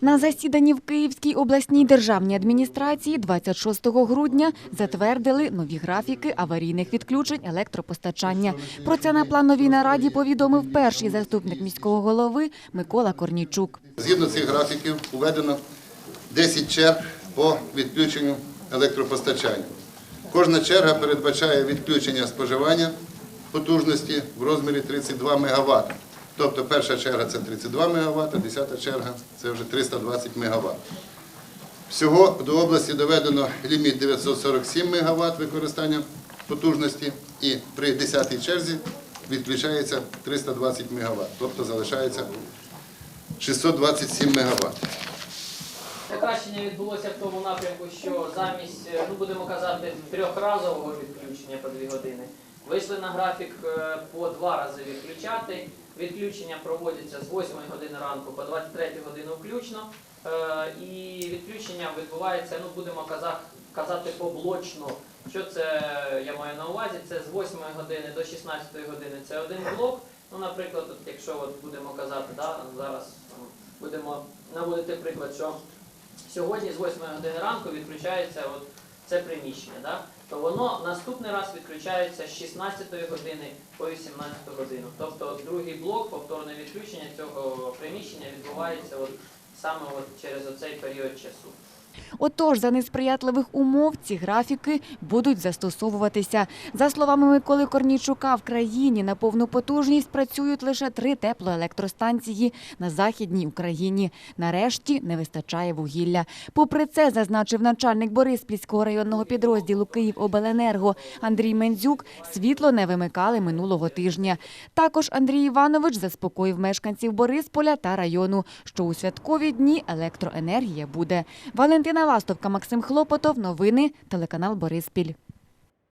На засіданні в Київській обласній державній адміністрації 26 грудня затвердили нові графіки аварійних відключень електропостачання. Про це на плановій нараді повідомив перший заступник міського голови Микола Корнійчук. Згідно цих графіків введено 10 черг по відключенню електропостачання. Кожна черга передбачає відключення споживання потужності в розмірі 32 МВт. Тобто перша черга це 32 МВт, десята черга це вже 320 МВт. Всього до області доведено ліміт 947 МВт використання потужності і при 10-й черзі відключається 320 МВт, тобто залишається 627 МВт. Покращення відбулося в тому напрямку, що замість, ну будемо казати, трьохразового відключення по дві години, вийшли на графік е, по два рази відключати. Відключення проводяться з 8 години ранку по 23 годину включно. Е, І відключення відбувається, ну будемо каза- казати, поблочно. Що це я маю на увазі? Це з 8 години до 16 години це один блок. Ну, наприклад, от якщо от будемо казати, да, зараз будемо наводити приклад, що сьогодні з 8 години ранку відключається от це приміщення, да? то воно наступний раз відключається з 16 години по 18 годину. Тобто другий блок, повторне відключення цього приміщення відбувається от саме от через оцей період часу. Отож, за несприятливих умов ці графіки будуть застосовуватися. За словами Миколи Корнійчука, в країні на повну потужність працюють лише три теплоелектростанції на Західній Україні. Нарешті не вистачає вугілля. Попри це, зазначив начальник Бориспільського районного підрозділу «Київобленерго» Андрій Мендзюк, світло не вимикали минулого тижня. Також Андрій Іванович заспокоїв мешканців Борисполя та району, що у святкові дні електроенергія буде. Валентина Ластовка, Максим Хлопотов. Новини телеканал Бориспіль.